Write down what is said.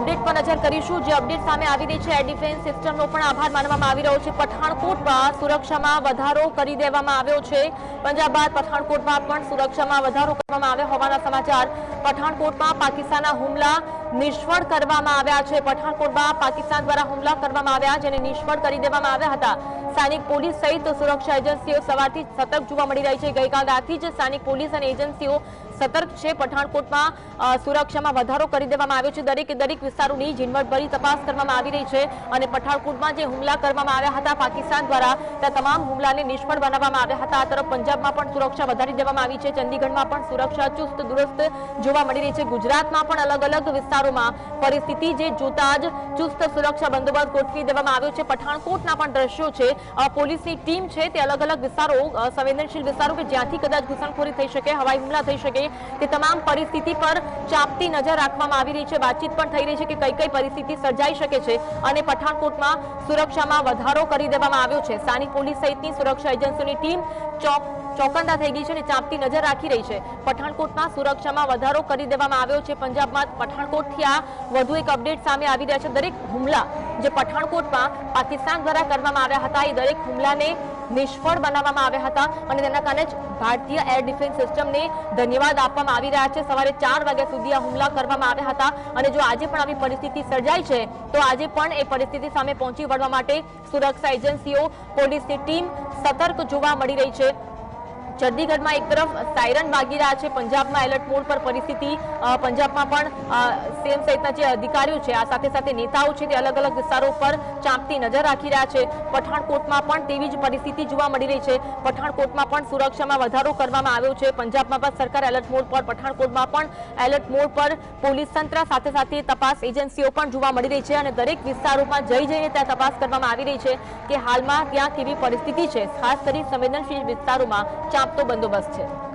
Update પર નજર કરીશું. જે અપડેટ સામે આવી રહી છે એર ડિફેન્સ સિસ્ટમનો પણ આભાર માનવામાં આવી રહ્યો છે. પઠાણકોટમાં સુરક્ષામાં વધારો કરી દેવામાં આવ્યો છે. પંજાબ બાદ પઠાણકોટમાં પણ સુરક્ષામાં વધારો કરવામાં આવ્યો હોવાના સમાચાર પઠાણકોટમાં પાકિસ્તાનના હુમલા નિષ્ફળ કરવામાં આવ્યા છે. પઠાણકોટમાં પાકિસ્તાન દ્વારા હુમલા કરવામાં આવ્યા જેને નિષ્ફળ કરી દેવામાં આવ્યા હતા. સ્થાનિક પોલીસ સહિત સુરક્ષા એજન્સીઓ સવારથી સતર્ક જોવા મળી રહી છે. ગઈકાલ રાતથી જ સ્થાનિક પોલીસ અને એજન્સીઓ સતર્ક છે. પઠાણકોટમાં સુરક્ષામાં વધારો કરી દેવામાં આવ્યો છે. દરેકે દરેક વિસ્તારોની ઝીણવટભરી તપાસ કરવામાં આવી રહી છે અને પઠાણકોટમાં જે હુમલા કરવામાં આવ્યા હતા પાકિસ્તાન દ્વારા, ત્યાં તમામ હુમલાને નિષ્ફળ બનાવવામાં આવ્યા હતા. આ તરફ પંજાબમાં પણ સુરક્ષા વધારી દેવામાં આવી છે. ચંદીગઢમાં પણ સુરક્ષા ચુસ્ત, દુરસ્ત જોવા મળી રહી છે. ગુજરાતમાં પણ અલગ અલગ વિસ્તારોમાં પરિસ્થિતિ જે જોતા જ ચુસ્ત સુરક્ષા બંદોબસ્ત ગોઠવી દેવામાં આવ્યો છે. પઠાણકોટના પણ દ્રશ્યો છે. પોલીસની ટીમ છે તે અલગ અલગ વિસ્તારો સંવેદનશીલ વિસ્તારો કે જ્યાંથી કદાચ ઘૂસણખોરી થઈ શકે, હવાઈ હુમલા થઈ શકે, તે તમામ પરિસ્થિતિ પર ચાપતી નજર રાખવામાં આવી રહી છે. વાતચીત પણ થઈ રહી છે કે કઈ કઈ પરિસ્થિતિ સર્જાઈ શકે છે અને પઠાણકોટમાં સુરક્ષામાં વધારો કરી દેવામાં આવ્યો છે. સ્થાનિક પોલીસ સહિતની સુરક્ષા એજન્સીઓની ટીમ ચોક ચોકંદા થઈ ગઈ છે અને ચાંપતી નજર રાખી રહી છે. પઠાણકોટમાં સુરક્ષામાં વધારો કરી દેવામાં આવ્યો છે. પંજાબમાં પઠાણકોટથી આ વધુ એક અપડેટ સામે આવી રહ્યા છે. દરેક હુમલા જે પઠાણકોટમાં પાકિસ્તાન દ્વારા કરવામાં આવ્યા હતા, એ દરેક હુમલાને નિષ્ફળ બનાવવામાં આવ્યા હતા અને તેના કારણે જ ભારતીય એર ડિફેન્સ સિસ્ટમને ધન્યવાદ આપવામાં આવી રહ્યા છે. સવારે ચાર વાગ્યા સુધી આ હુમલા કરવામાં આવ્યા હતા અને જો આજે પણ આવી પરિસ્થિતિ સર્જાઈ છે, તો આજે પણ એ પરિસ્થિતિ સામે પહોંચી વળવા માટે સુરક્ષા એજન્સીઓ, પોલીસની ટીમ સતર્ક જોવા મળી રહી છે. ચંદીગઢમાં એક તરફ સાયરન વાગી રહ્યા છે. પંજાબમાં એલર્ટ મોડ પર પરિસ્થિતિ. પંજાબમાં પણ સેમ સહિતના જે અધિકારીઓ છે, આ સાથે સાથે નેતાઓ છે તે અલગ અલગ વિસ્તારો પર ચાંપતી નજર રાખી રહ્યા છે. પઠાણકોટમાં પણ તેવી જ પરિસ્થિતિ જોવા મળી રહી છે. પઠાણકોટમાં પણ સુરક્ષામાં વધારો કરવામાં આવ્યો છે. પંજાબમાં પણ સરકાર એલર્ટ મોડ પર, પઠાણકોટમાં પણ એલર્ટ મોડ પર પોલીસ તંત્ર સાથે સાથે તપાસ એજન્સીઓ પણ જોવા મળી રહી છે અને દરેક વિસ્તારોમાં જઈ જઈને ત્યાં તપાસ કરવામાં આવી રહી છે કે હાલમાં ત્યાં કેવી પરિસ્થિતિ છે. ખાસ કરી સંવેદનશીલ વિસ્તારોમાં ચાંપતો બંદોબસ્ત છે.